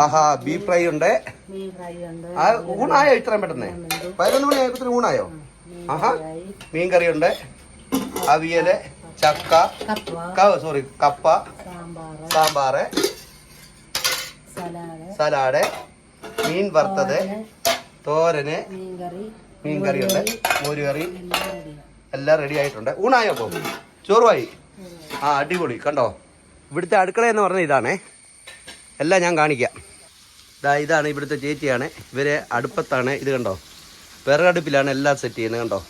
ആഹാ beef fry ഉണ്ട്. ആ ഊണായോ ഇത്രയും പെട്ടെന്ന്? പതിനൊന്ന് മണി ആയപ്പത്തിന് ഊണായോ ആഹാ മീൻ കറി ഉണ്ട് അവിയൽ ചക്ക സോറി കപ്പ സാമ്പാറ്. സലാഡ്. മീൻ വറുത്തത് തോരന്. മീൻ കറി ഉണ്ട് മോര് കറി എല്ലാം റെഡി ആയിട്ടുണ്ട്. ഊണായോ അപ്പോൾ ചോറുമായി? ആ അടിപൊളി. കണ്ടോ? ഇവിടുത്തെ അടുക്കള എന്ന് പറഞ്ഞ ഇതാണേ. എല്ലാം ഞാൻ കാണിക്കാം. ഇതാ ഇതാണ് ഇവിടുത്തെ ചേച്ചിയാണ്. ഇവരെ അടുപ്പത്താണ്. ഇത് കണ്ടോ? വിറകടുപ്പിലാണ് എല്ലാം സെറ്റ് ചെയ്യുന്നത് കണ്ടോ?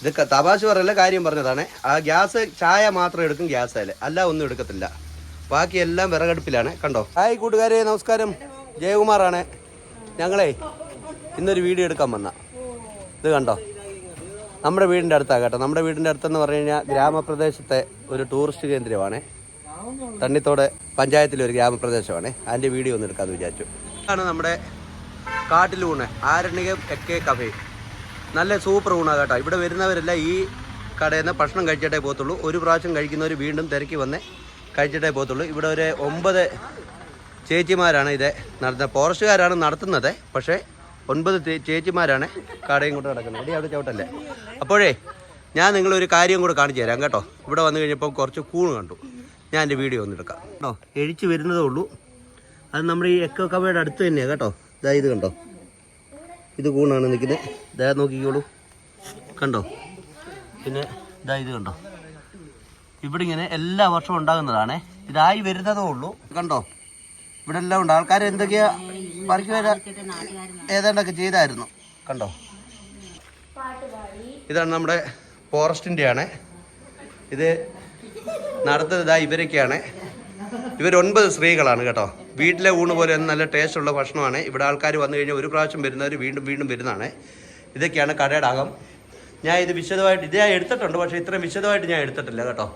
ഇത് തപാശ പറയല്ല കാര്യം പറഞ്ഞതാണ്. ആ ഗ്യാസ് ചായ മാത്രം എടുക്കും ഗ്യാസ് അല്ല അല്ല ഒന്നും എടുക്കത്തില്ല. ബാക്കി എല്ലാം വിറകടുപ്പിലാണ് കണ്ടോ? ഹായ് കൂട്ടുകാരെ നമസ്കാരം. ജയകുമാറാണ്. ഞങ്ങളെ ഇന്നൊരു വീഡിയോ എടുക്കാൻ വന്ന. ഇത് കണ്ടോ? നമ്മുടെ വീടിന്റെ അടുത്താണ് കേട്ടോ. നമ്മുടെ വീടിന്റെ അടുത്തെന്ന് പറഞ്ഞു കഴിഞ്ഞാൽ ഗ്രാമപ്രദേശത്തെ ഒരു ടൂറിസ്റ്റ് കേന്ദ്രമാണ്. തണ്ണിത്തോട് പഞ്ചായത്തിലെ ഒരു ഗ്രാമപ്രദേശമാണ്. അതിന്റെ വീഡിയോ ഒന്ന് എടുക്കാമെന്ന് വിചാരിച്ചു. ഇതാണ് നമ്മുടെ കാട്ടിലൂണ് ഊണ്. എക്കെ കഫേ. നല്ല സൂപ്പർ ഊണാണ് കേട്ടോ. ഇവിടെ വരുന്നവരെല്ലാം ഈ കടയിൽ നിന്ന് ഭക്ഷണം കഴിച്ചിട്ടേ പോകത്തുള്ളൂ. ഒരു പ്രാവശ്യം കഴിക്കുന്നവർ വീണ്ടും തിരക്കി വന്ന് കഴിച്ചിട്ടേ പോകത്തുള്ളൂ. ഇവിടെ ഒരു ഒമ്പത് ചേച്ചിമാരാണ് ഇത് നടത്തുന്നത് ഫോറസ്റ്റുകാരാണ് നടത്തുന്നത്. പക്ഷേ ഒൻപത് ചേച്ചിമാരാണ് കടയും കൊണ്ട് നടക്കുന്നത്. ഇടി അവിടെ ചവിട്ടല്ലേ? അപ്പോഴേ ഞാൻ നിങ്ങളൊരു കാര്യം കൂടെ കാണിച്ചു തരാം കേട്ടോ. ഇവിടെ വന്നു കഴിഞ്ഞപ്പോൾ കുറച്ച് കൂണ് കണ്ടു. ഞാൻ എന്റെ വീഡിയോ ഒന്ന് എടുക്കാം. കേട്ടോ എഴിച്ച് വരുന്നതേ ഉള്ളൂ. അത് നമ്മുടെ ഈ എക്കോ കവയുടെ അടുത്ത് തന്നെയാണ് കേട്ടോ. ഇതാ ഇത് കണ്ടോ? ഇത് കൂണാണ് നിൽക്കുന്നത്. ഇതാ നോക്കിക്കോളൂ. കണ്ടോ? പിന്നെ ഇതാ ഇത് കണ്ടോ? ഇവിടെ ഇങ്ങനെ എല്ലാ വർഷവും ഉണ്ടാകുന്നതാണ്. ഇതായി വരുന്നതേ ഉള്ളൂ. കണ്ടോ? ഇവിടെ എല്ലാം ഉണ്ട്. ആൾക്കാർ എന്തൊക്കെയാ പറിക്കു വരാ ഏതാണ്ടൊക്കെ ചെയ്തായിരുന്നു. കണ്ടോ? ഇതാണ് നമ്മുടെ ഫോറസ്റ്റിന്റെ ആണ് ഇത് നടത്തുന്നത് ഇവരൊക്കെയാണ്. ഇവരൊൻപത് സ്ത്രീകളാണ് കേട്ടോ. വീട്ടിലെ ഊണ് പോലെ നല്ല ടേസ്റ്റുള്ള ഭക്ഷണമാണ്. ഇവിടെ ആൾക്കാർ വന്നു കഴിഞ്ഞാൽ ഒരു പ്രാവശ്യം വരുന്നവർ വീണ്ടും വീണ്ടും വരുന്നതാണ്. ഇതൊക്കെയാണ് കടയുടെ അകം. ഞാൻ ഇത് വിശദമായിട്ട് ഇത് ഞാൻ എടുത്തിട്ടുണ്ട് പക്ഷേ ഇത്രയും വിശദമായിട്ട് ഞാൻ എടുത്തിട്ടില്ല കേട്ടോ.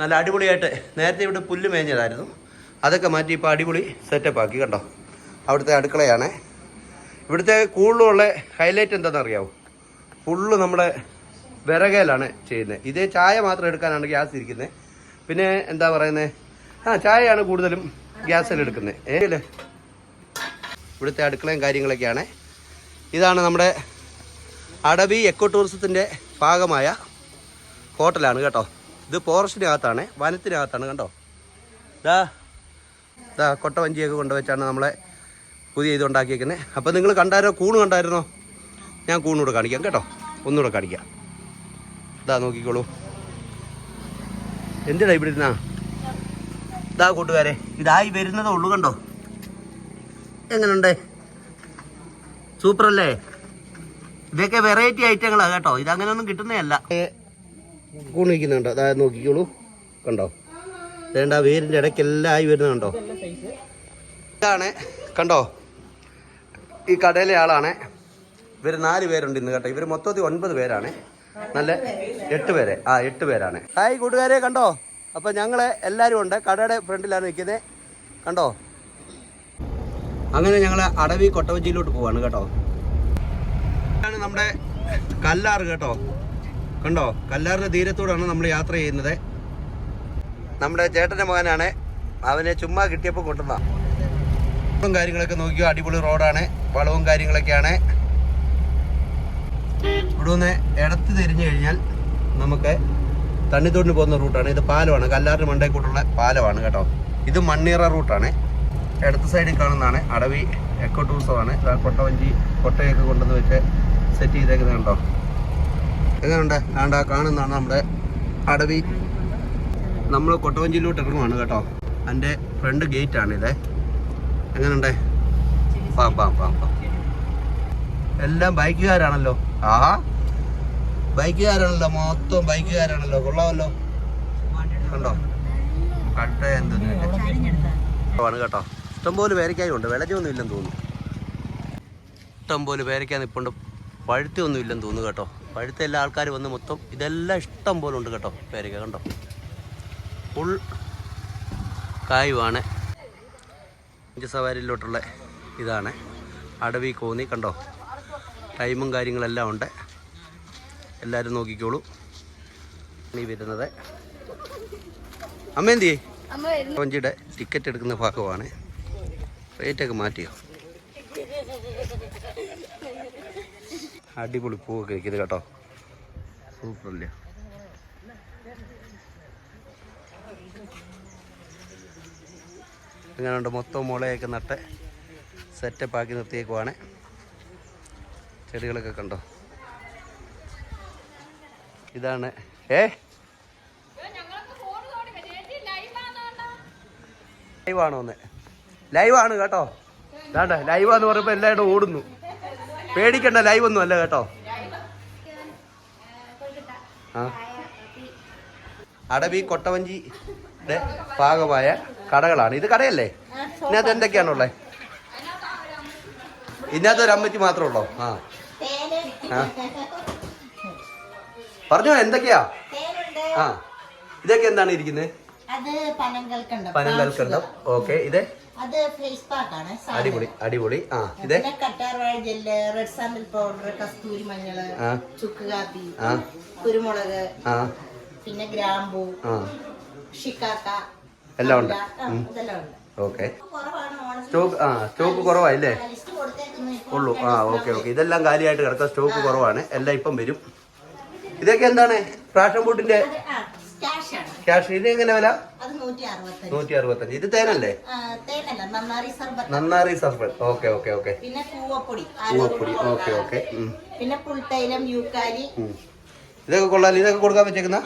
നല്ല അടിപൊളിയായിട്ട് നേരത്തെ ഇവിടെ പുല്ല് മേഞ്ഞതായിരുന്നു. അതൊക്കെ മാറ്റി ഇപ്പോൾ അടിപൊളി സെറ്റപ്പ് ആക്കി കണ്ടോ. അവിടുത്തെ അടുക്കളയാണ്. ഇവിടുത്തെ കൂടുതലുള്ള ഹൈലൈറ്റ് എന്താണെന്ന് അറിയാവോ ഫുള്ള് നമ്മുടെ വിറകയിലാണ് ചെയ്യുന്നത്. ഇതേ ചായ മാത്രം എടുക്കാനാണ് ഗ്യാസ് ഇരിക്കുന്നത്. പിന്നെ എന്താ പറയുന്നത് ആ ചായയാണ് കൂടുതലും ഗ്യാസിൽ എടുക്കുന്നത് ഏല്ലേ ഇവിടുത്തെ അടുക്കളയും കാര്യങ്ങളൊക്കെയാണ്. ഇതാണ് നമ്മുടെ അടവി എക്കോ ടൂറിസത്തിന്റെ ഭാഗമായ ഹോട്ടലാണ് കേട്ടോ. ഇത് ഫോറസ്റ്റിനകത്താണ് വനത്തിനകത്താണ് കണ്ടോ? ഇതാ ഇതാ കൊട്ടവഞ്ചിയൊക്കെ കൊണ്ടുവച്ചാണ് നമ്മളെ പുതിയ ഇത് ഉണ്ടാക്കിയേക്കുന്നത് അപ്പോൾ നിങ്ങൾ കണ്ടാരോ കൂണ് കണ്ടായിരുന്നോ? ഞാൻ കൂണൂടെ കാണിക്കാം കേട്ടോ. ഒന്നുകൂടെ കാണിക്കാം. ഇതാ നോക്കിക്കോളൂ. എന്തിനാ ഇവിടെ ഇരുന്നാ? ഇതാ കൂട്ടുകാരെ ഇതായി വരുന്നതേ ഉള്ളൂ കണ്ടോ? എങ്ങനുണ്ട്? സൂപ്പർ അല്ലേ ഇതൊക്കെ വെറൈറ്റി ഐറ്റങ്ങളാണ് കേട്ടോ. ഇതങ്ങനെയൊന്നും കിട്ടുന്നതല്ല. കൂണ് വയ്ക്കുന്നുണ്ടോ അതായത് നോക്കിക്കോളൂ. കണ്ടോ? വേണ്ട വേരിന്റെ ഇടയ്ക്കെല്ലാം ആയി വരുന്നത് കണ്ടോ? ഇതാണ് കണ്ടോ? ഈ കടയിലെ ആളാണ്. ഇവർ നാല് പേരുണ്ട് ഇന്ന് കേട്ടോ. ഇവർ മൊത്തത്തിൽ ഒൻപത് പേരാണ്. നല്ല എട്ട് പേരെ. ആ എട്ട് പേരാണ്. ഹായ് കൂട്ടുകാരെ കണ്ടോ? അപ്പോൾ ഞങ്ങൾ എല്ലാരും ഉണ്ട്. കടയുടെ ഫ്രണ്ടിലാണ് നിൽക്കുന്നത് കണ്ടോ? അങ്ങനെ ഞങ്ങൾ അടവി കൊട്ടവഞ്ചിയിലോട്ട് പോവാണ് കേട്ടോ. ഇതാണ് നമ്മുടെ കല്ലാറ് കേട്ടോ. കണ്ടോ? കല്ലാറിന്റെ തീരത്തോടാണ് നമ്മൾ യാത്ര ചെയ്യുന്നത്. നമ്മുടെ ചേട്ടന്റെ മകനാണ്. അവനെ ചുമ്മാ കിട്ടിയപ്പോൾ കൊണ്ടുവന്ന കാര്യങ്ങളൊക്കെ നോക്കിയോ? അടിപൊളി റോഡാണ്. വളവും കാര്യങ്ങളൊക്കെയാണ്. ഇവിടെ ഇടത്ത് തിരിഞ്ഞു കഴിഞ്ഞാൽ നമുക്ക് തണ്ണിത്തോടിന് പോകുന്ന റൂട്ടാണ്. ഇത് പാലമാണ്. കല്ലാറിന് മണ്ടേ കൂട്ടുള്ള പാലമാണ് കേട്ടോ. ഇത് മണ്ണീറ റൂട്ടാണ്. ഇടത്ത് സൈഡിൽ കാണുന്നതാണ് അടവി എക്കോ ടൂറിസമാണ് കൊട്ടവഞ്ചി കൊട്ടയൊക്കെ കൊണ്ടുവന്ന് വെച്ച് സെറ്റ് ചെയ്തേക്കുന്നത് കണ്ടോ എങ്ങനെയുണ്ട് ആണ്ട കാണുന്നതാണ് നമ്മുടെ അടവി. നമ്മൾ കൊട്ടവഞ്ചിയിലോട്ട് ഇറങ്ങുവാണ് കേട്ടോ. എന്റെ ഫ്രണ്ട് ഗേറ്റ് ആണ് ഇത്. എങ്ങനെയുണ്ട് പാം പാം പാം പാം. എല്ലാം ബൈക്കുകാരാണല്ലോ. ആ ബൈക്കുകാരാണല്ലോ മൊത്തം ബൈക്കുകാരാണല്ലോ. കൊള്ളാമല്ലോ. കണ്ടോ? കട്ട എന്തൊന്നും കേട്ടോ. ഇഷ്ടംപോലെ പേരക്കായും ഉണ്ട് വിളഞ്ഞൊന്നും ഇല്ലെന്ന് തോന്നുന്നു. ഇഷ്ടംപോലെ പേരയ്ക്കാൻ നിൽപ്പുണ്ട് പഴുത്തൊന്നും ഇല്ലെന്ന് തോന്നുന്നു കേട്ടോ. പഴുത്ത എല്ലാ ആൾക്കാരും വന്ന് മൊത്തം ഇതെല്ലാം ഇഷ്ടം പോലെ ഉണ്ട് കേട്ടോ പേരയ്ക്ക. കണ്ടോ? ഫുൾ കായുവാണ്. സവാരിയിലോട്ടുള്ള ഇതാണ് അടവി കോന്നി. കണ്ടോ? ടൈമും കാര്യങ്ങളെല്ലാം ഉണ്ട്. എല്ലാവരും നോക്കിക്കോളൂ. ഈ വരുന്നത്. അമ്മ എന്തിയേ? വഞ്ചിയുടെ ടിക്കറ്റ് എടുക്കുന്ന ഭാഗമാണ്. റേറ്റൊക്കെ മാറ്റിയോ? അടിപൊളി പൂവൊക്കെ ഇരിക്കുന്നത് കേട്ടോ. സൂപ്പറല്ലേ എങ്ങനെയുണ്ട്? മൊത്തം മുളയൊക്കെ നട്ട് സെറ്റപ്പ് ആക്കി നിർത്തിയേക്കുവാണ്. ചെടികളൊക്കെ കണ്ടോ? ഇതാണ്. ഏ? ലൈവാണോ ഒന്ന് ലൈവാണ് കേട്ടോ. വേണ്ട ലൈവാന്ന് പറയുമ്പോൾ എല്ലാവരും ഓടുന്നു. പേടിക്കണ്ട ലൈവ് ഒന്നും അല്ല കേട്ടോ. അടവി കൊട്ടവഞ്ചിയുടെ ഭാഗമായ കടകളാണ്. ഇത് കടയല്ലേ? ഇതിനകത്ത് എന്തൊക്കെയാണുള്ളത് ഇതിനകത്ത് ഒരു അമ്മച്ചി മാത്രമേ ഉള്ളോ? ആ. പറഞ്ഞോ എന്തൊക്കെയാ? ആ. ഇതൊക്കെ എന്താണ് ഇരിക്കുന്നത് പനങ്കൽക്കണ്ടം ഓക്കെ ഇത്? അടിപൊളി അടിപൊളി. ആ ഇത്? പിന്നെ കറ്റാർവാഴ ജെല്ല് റെഡ് പൗഡർ കസ്തൂരി മഞ്ഞൾ ആ. ചുക്ക് കാപ്പി ആ. കുരുമുളക് പിന്നെ ഗ്രാമ്പൂ ഷിക്കാക്ക എല്ലാം ഉണ്ട്. ഇതെല്ലാം ഉണ്ട്. ഓക്കെ. സ്റ്റോക്ക് ആ സ്റ്റോക്ക് കുറവായില്ലേ. ഉള്ളൂ. ആ ഓക്കെ ഓക്കെ. ഇതെല്ലാം കാലിയായിട്ട് കിടക്കാം സ്റ്റോക്ക് കുറവാണ്. എല്ലാം ഇപ്പം വരും. ഇതൊക്കെ എന്താണ്? റാഷൻ ബൂട്ടിന്റെ ക്യാഷ് ഇത് എങ്ങനെ വില? നൂറ്റി അറുപത്തഞ്ച് ഇത് തേനല്ലേ? നന്നാറി സർബത്ത്. Okay okay okay. പിന്നെ പൂവപ്പൊടി ഓക്കെ ഓക്കെ. പിന്നെ പുൽത്തൈലം യൂക്കാലി. ഇതൊക്കെ കൊള്ളാലോ? ഇതൊക്കെ കൊടുക്കാൻ വെച്ചേക്കുന്ന?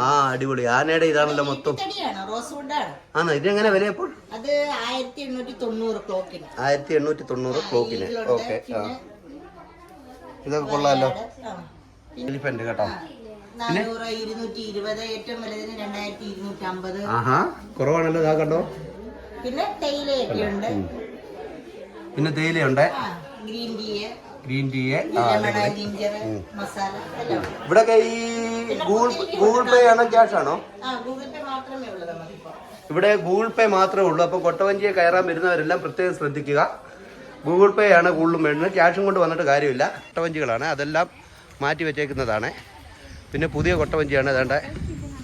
ആ അടിപൊളി. ആനയുടെ ഇതാണല്ലോ മൊത്തം. ആണോ? ഇതെങ്ങനെ വില ഇപ്പോൾ? അത് ആയിരത്തി എണ്ണൂറ്റി തൊണ്ണൂറ് ക്ലോക്കിന്. ആയിരത്തി എണ്ണൂറ്റി തൊണ്ണൂറ് ക്ലോക്കിന് ഓക്കെ ആ. ഇതൊക്കെ കൊള്ളാമല്ലോ. എലിഫന്റ് കേട്ടോ. കുറവാണല്ലോ ഇതാ കണ്ടോ? പിന്നെ തേയിലയൊക്കെ ഉണ്ട്. പിന്നെ തേയിലയുണ്ട്. ഗ്രീൻ ടീ ഗ്രീൻ ടീ ഇവിടെ ഈ ഗൂഗിൾ ഗൂഗിൾ പേ ആണോ ക്യാഷ് ആണോ? ഇവിടെ ഗൂഗിൾ പേ മാത്രമേ ഉള്ളൂ. അപ്പോൾ കൊട്ടവഞ്ചിയെ കയറാൻ വരുന്നവരെല്ലാം പ്രത്യേകം ശ്രദ്ധിക്കുക. ഗൂഗിൾ പേ ആണ് കൂടുതലും വേണ്ടത്. ക്യാഷും കൊണ്ട് വന്നിട്ട് കാര്യമില്ല. കൊട്ടവഞ്ചികളാണ്. അതെല്ലാം മാറ്റി വെച്ചേക്കുന്നതാണ്. പിന്നെ പുതിയ കൊട്ടവഞ്ചിയാണ്. ഏതാണ്ട്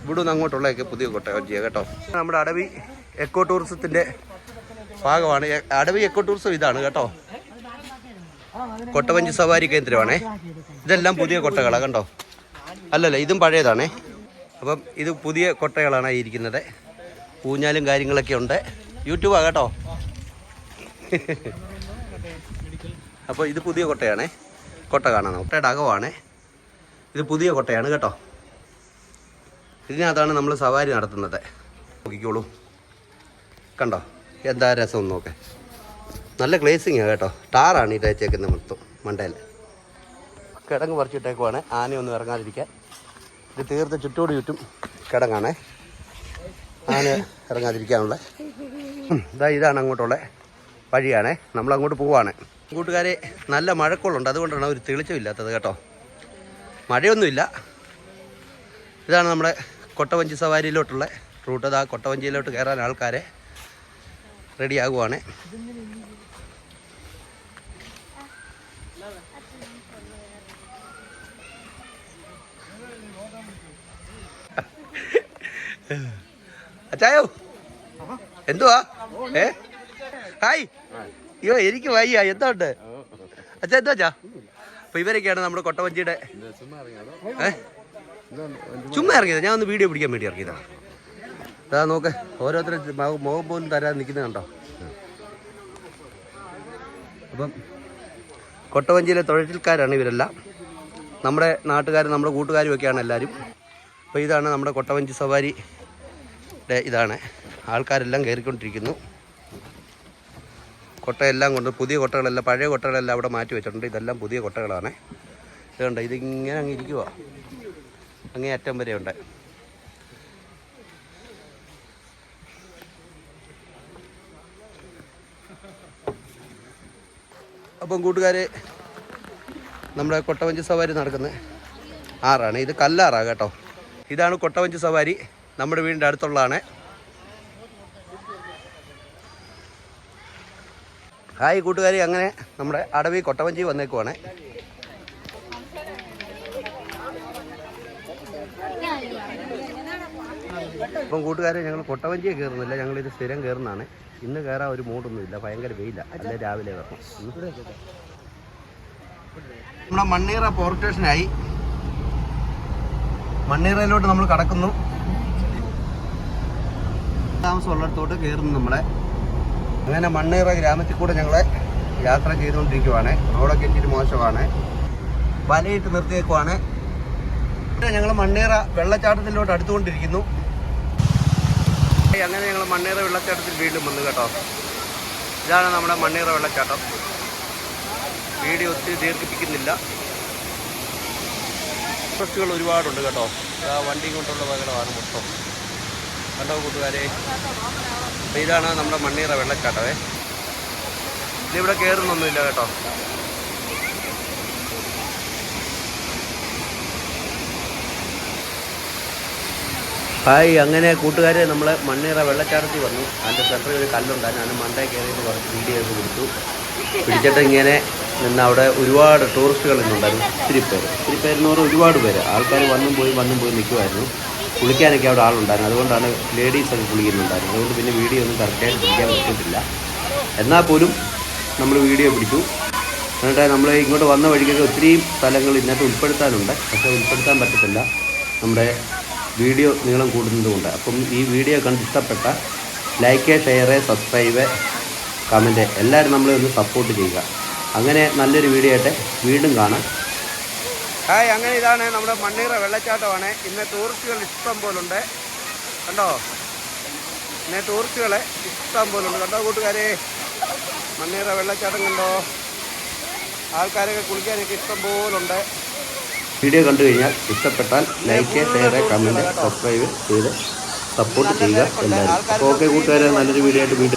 ഇവിടെ നിന്ന് അങ്ങോട്ടുള്ളതൊക്കെ പുതിയ കൊട്ടവഞ്ചിയാണ് കേട്ടോ. നമ്മുടെ അടവി എക്കോ ടൂറിസത്തിന്റെ ഭാഗമാണ്. അടവി എക്കോ ടൂറിസം ഇതാണ് കേട്ടോ. കൊട്ടവഞ്ചി സവാരി കേന്ദ്രമാണേ. ഇതെല്ലാം പുതിയ കൊട്ടകളാണ് കണ്ടോ? അല്ലല്ല ഇതും പഴയതാണേ. അപ്പം ഇത് പുതിയ കൊട്ടകളാണ് ഇരിക്കുന്നത്. ഊഞ്ഞാലും കാര്യങ്ങളൊക്കെ ഉണ്ട്. യൂട്യൂബാ കേട്ടോ. അപ്പോൾ ഇത് പുതിയ കൊട്ടയാണേ. കൊട്ട കാണാൻ കൊട്ടയുടെ അകമാണേ ഇത് പുതിയ കൊട്ടയാണ് കേട്ടോ. ഇതിനകത്താണ് നമ്മൾ സവാരി നടത്തുന്നത്. നോക്കിക്കോളൂ. കണ്ടോ? എന്താ രസം നോക്കേ. നല്ല ഗ്ലേസിങ്ങാണ് കേട്ടോ. ടാറാണ് ഈ തേച്ചേക്കുന്ന മൊത്തം മണ്ടയിൽ കിടങ്ങ് പറിച്ചിട്ടേക്കുവാണ്. ആനയൊന്നും ഇറങ്ങാതിരിക്കാൻ. ഇത് തീർത്ത് ചുറ്റോട് ചുറ്റും കിടങ്ങാണേ. ആന ഇറങ്ങാതിരിക്കാനുള്ള. ഇതാ ഇതാണ് അങ്ങോട്ടുള്ള വഴിയാണേ. നമ്മൾ അങ്ങോട്ട് പോവാണ്. കൂട്ടുകാരെ നല്ല മഴക്കോളുണ്ട്. അതുകൊണ്ടാണ് ഒരു തെളിച്ചമില്ലാത്തത് കേട്ടോ. മഴയൊന്നുമില്ല. ഇതാണ് നമ്മുടെ കൊട്ടവഞ്ചി സവാരിയിലോട്ടുള്ള റൂട്ട്. അത് ആ കൊട്ടവഞ്ചിയിലോട്ട് കയറാൻ ആൾക്കാരെ റെഡിയാകുവാണ്. അച്ചായോ എന്തുവാ? ഏ? ഹായ്. അയ്യോ എനിക്ക് വയ്യ. എന്താ ഉണ്ട്? അച്ഛാ എന്താ അച്ഛാ? അപ്പൊ ഇവരൊക്കെയാണ് നമ്മുടെ കൊട്ടവഞ്ചിയുടെ ചുമ്മാ ഇറങ്ങിയത്. ഞാൻ ഒന്ന് വീഡിയോ പിടിക്കാൻ വേണ്ടി ഇറങ്ങിയതാണ് അതാ നോക്ക്. ഓരോരുത്തരും മുഖം പോലും തരാൻ നിൽക്കുന്നത് കണ്ടോ? അപ്പം കൊട്ടവഞ്ചിയിലെ തൊഴിൽക്കാരാണ് ഇവരെല്ലാം. നമ്മുടെ നാട്ടുകാരും നമ്മുടെ കൂട്ടുകാരും ഒക്കെയാണ് എല്ലാവരും അപ്പോൾ ഇതാണ് നമ്മുടെ കൊട്ടവഞ്ചി സവാരി ഇതാണ്. ആൾക്കാരെല്ലാം കയറിക്കൊണ്ടിരിക്കുന്നു. കൊട്ടയെല്ലാം കൊണ്ട് പുതിയ കൊട്ടകളെല്ലാം പഴയ കൊട്ടകളെല്ലാം അവിടെ മാറ്റി വെച്ചിട്ടുണ്ട്. ഇതെല്ലാം പുതിയ കൊട്ടകളാണ്. ഇതുണ്ട് ഇതിങ്ങനെ അങ്ങ് ഇരിക്കുക അങ്ങേ അറ്റം വരെ ഉണ്ട് അപ്പം കൂട്ടുകാർ നമ്മുടെ കൊട്ടവഞ്ചി സവാരി നടക്കുന്നത് ആറാണ്. ഇത് കല്ലാറാണ് കേട്ടോ. ഇതാണ് കൊട്ടവഞ്ചി സവാരി നമ്മുടെ വീടിന്റെ അടുത്തുള്ളതാണ്. ഹായ് കൂട്ടുകാരി അങ്ങനെ നമ്മുടെ അടവി കൊട്ടവഞ്ചി വന്നേക്കുവാണ്. അപ്പം കൂട്ടുകാരെ ഞങ്ങൾ കൊട്ടവഞ്ചിയെ കയറുന്നില്ല ഞങ്ങളിത് സ്ഥിരം കയറുന്നതാണ്. ഇന്ന് കയറാൻ ഒരു മൂടൊന്നുമില്ല ഭയങ്കര വെയില. അല്ലെ രാവിലെ ഉം. നമ്മുടെ മണ്ണീറ പോർട്ട് സ്റ്റേഷനായി മണ്ണീറയിലോട്ട് നമ്മൾ കടക്കുന്നു. താമസമുള്ളിടത്തോട്ട് കയറുന്നു നമ്മളെ. അങ്ങനെ മണ്ണീറ ഗ്രാമത്തിൽ കൂടെ ഞങ്ങളെ യാത്ര ചെയ്തുകൊണ്ടിരിക്കുവാണ്. റോഡൊക്കെ ഇച്ചിരി മോശമാണ്. വലയിട്ട് നിർത്തിയേക്കുവാണ്. ഞങ്ങൾ മണ്ണീറ വെള്ളച്ചാട്ടത്തിലോട്ട് അടുത്തുകൊണ്ടിരിക്കുന്നു. അങ്ങനെ ഞങ്ങൾ മണ്ണീറ വെള്ളച്ചാട്ടത്തിൽ വീണ്ടും വന്നു കേട്ടോ. ഇതാണ് നമ്മുടെ മണ്ണീറ വെള്ളച്ചാട്ടം. വീഡിയോ ഒത്തിരി ദീർഘിപ്പിക്കുന്നില്ല. ബസ്സുകൾ ഒരുപാടുണ്ട് കേട്ടോ. ആ വണ്ടി കൊണ്ടുള്ള പകരമാണ് മൊത്തം. കണ്ടോ കൂട്ടുകാരെ? അപ്പോൾ ഇതാണ് നമ്മുടെ മണ്ണീറ വെള്ളച്ചാട്ടവേ ഇതിവിടെ കയറുന്നൊന്നുമില്ല കേട്ടോ. ഹായ് അങ്ങനെ കൂട്ടുകാരെ നമ്മൾ മണ്ണീറ വെള്ളച്ചാട്ടത്തിൽ വന്നു. അതിന്റെ സെന്ററിൽ ഒരു കല്ലുണ്ടായിരുന്നു അതിന് മണ്ടേ കയറിയിട്ട് കുറച്ച് വീഡിയോ ഒക്കെ കൊടുത്തു. പിടിച്ചിട്ട് ഇങ്ങനെ നിന്ന് അവിടെ ഒരുപാട് ടൂറിസ്റ്റുകൾ ഇന്നുണ്ടായിരുന്നു. ഒത്തിരി പേര്. ഒത്തിരി പേരെന്ന് പറഞ്ഞാൽ ഒരുപാട് പേര്. ആൾക്കാർ വന്നും പോയി വന്നും പോയി നിൽക്കുമായിരുന്നു കുളിക്കാനൊക്കെ അവിടെ ആളുണ്ടായിരുന്നു. അതുകൊണ്ടാണ് ലേഡീസൊക്കെ കുളിക്കുന്നുണ്ടായിരുന്നു അതുകൊണ്ട് പിന്നെ വീഡിയോ ഒന്നും കറക്റ്റായിട്ട് പിടിക്കാൻ പറ്റിയിട്ടില്ല. എന്നാൽ പോലും നമ്മൾ വീഡിയോ പിടിച്ചു. എന്നിട്ട് നമ്മൾ ഇങ്ങോട്ട് വന്ന വഴിക്കൊക്കെ ഒത്തിരി സ്ഥലങ്ങൾ ഇതിനകത്ത് ഉൾപ്പെടുത്താനുണ്ട്. പക്ഷേ ഉൾപ്പെടുത്താൻ പറ്റത്തില്ല. നമ്മുടെ വീഡിയോ നീളം കൂടുന്നതുകൊണ്ട് അപ്പം ഈ വീഡിയോ കണ്ട് ഇഷ്ടപ്പെട്ട ലൈക്ക് ഷെയർ സബ്സ്ക്രൈബ് കമന്റ് എല്ലാവരും നമ്മളെ ഒന്ന് സപ്പോർട്ട് ചെയ്യുക. അങ്ങനെ നല്ലൊരു വീഡിയോ ആയിട്ട് വീണ്ടും കാണാം. ഹായ് അങ്ങനെ ഇതാണ് നമ്മുടെ മണ്ണീറ വെള്ളച്ചാട്ടമാണ്. ഇന്ന് ടൂറിസ്റ്റുകൾ ഇഷ്ടം പോലുണ്ട്. കണ്ടോ? ഇന്ന് ടൂറിസ്റ്റുകളെ ഇഷ്ടം പോലുണ്ട്. കണ്ടോ കൂട്ടുകാരെ? മണ്ണീറ വെള്ളച്ചാട്ടം കണ്ടോ? ആൾക്കാരൊക്കെ കുളിക്കാനൊക്കെ ഇഷ്ടം പോലുണ്ട്. വീഡിയോ കണ്ടു കഴിഞ്ഞാൽ ഇഷ്ടപ്പെട്ടാൽ ലൈക്ക് ഷെയർ കമന്റ് സബ്സ്ക്രൈബ് ചെയ്ത് സപ്പോർട്ട് ചെയ്യുക എല്ലാവരും. ഓക്കെ കൂട്ടുകാരെ നല്ലൊരു വീഡിയോ ആയിട്ട് വീണ്ടും